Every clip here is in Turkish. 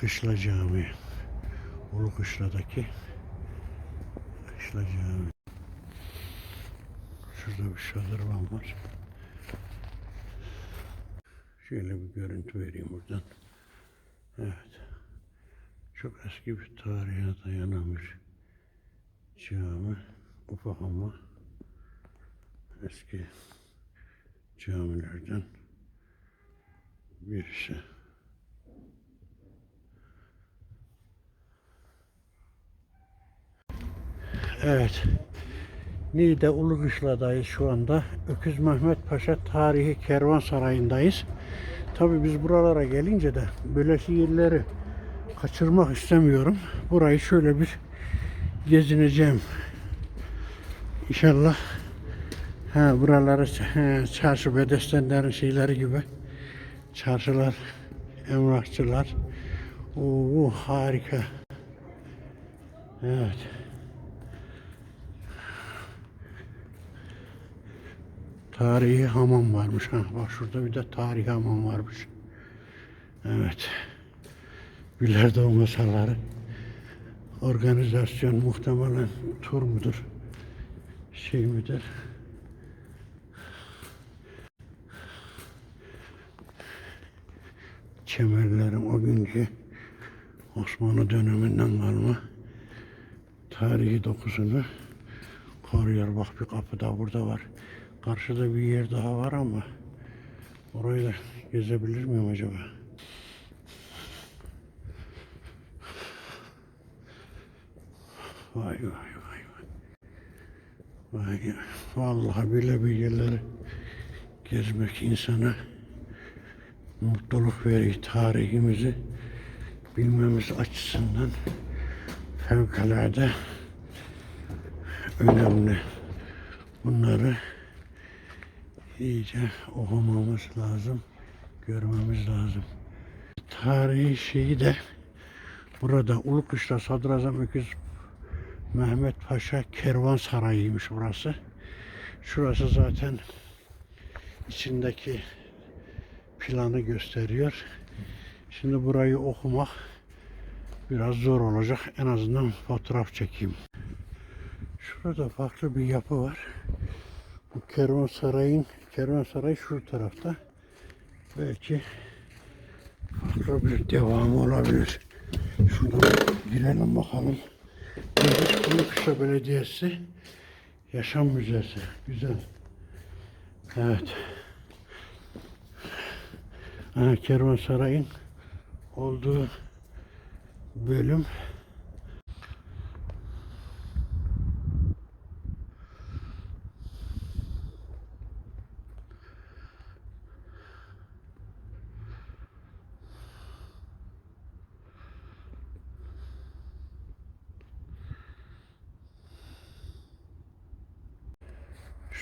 Kışla Camii. Ulu Kışla'daki Kışla Camii. Şurada bir şadırvan var. Şöyle bir görüntü vereyim buradan. Evet. Çok eski bir tarihe dayanan bir cami. Ufak ama eski camilerden birisi. Evet. Niğde Ulukışla'dayız şu anda. Öküz Mehmet Paşa Tarihi Kervansarayı'ndayız. Tabi biz buralara gelince de böylesi yerleri kaçırmak istemiyorum. Burayı şöyle bir gezineceğim. İnşallah ha, buraları he, çarşı bedestenlerin şeyleri gibi çarşılar, emlakçılar. Oo, harika. Evet. Tarihi hamam varmış. Ha, bak şurada bir de tarihi hamam varmış. Evet. Bilardo masaları. Organizasyon muhtemelen tur mudur? Şey midir? Kemerlerin o günkü Osmanlı döneminden kalma tarihi dokusunu koruyor. Bak bir kapı da burada var. Karşıda bir yer daha var ama orayı da gezebilir miyim acaba? Vay vay vay vay. Vay vallahi bile bir yerleri gezmek insana mutluluk veriyor. Tarihimizi bilmemiz açısından fevkalade önemli. Bunları iyice okumamız lazım, görmemiz lazım. Tarihi şeyi de burada Ulukışla Sadrazam Öküz Mehmet Paşa Kervansarayı'ymış burası. Şurası zaten içindeki planı gösteriyor. Şimdi burayı okumak biraz zor olacak. En azından fotoğraf çekeyim. Şurada farklı bir yapı var. Bu kervansarayın kervansaray şu tarafta. Belki farklı bir devamı olabilir. Şuradan girelim bakalım. Kumlukuşa Belediyesi Yaşam Müzesi. Güzel. Evet. Kervansarayın olduğu bölüm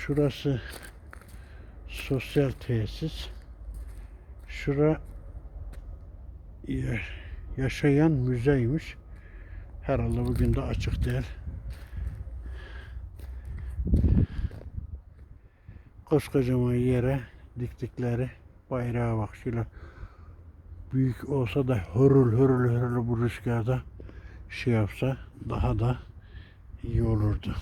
Şurası sosyal tesis. Şura ya- yaşayan müzeymiş. Herhalde bugün de açık değil. Koskocaman yere diktikleri bayrağa bak şöyle büyük olsa da hırıl hırıl hırıl bu rüzgarda şey yapsa daha da iyi olurdu.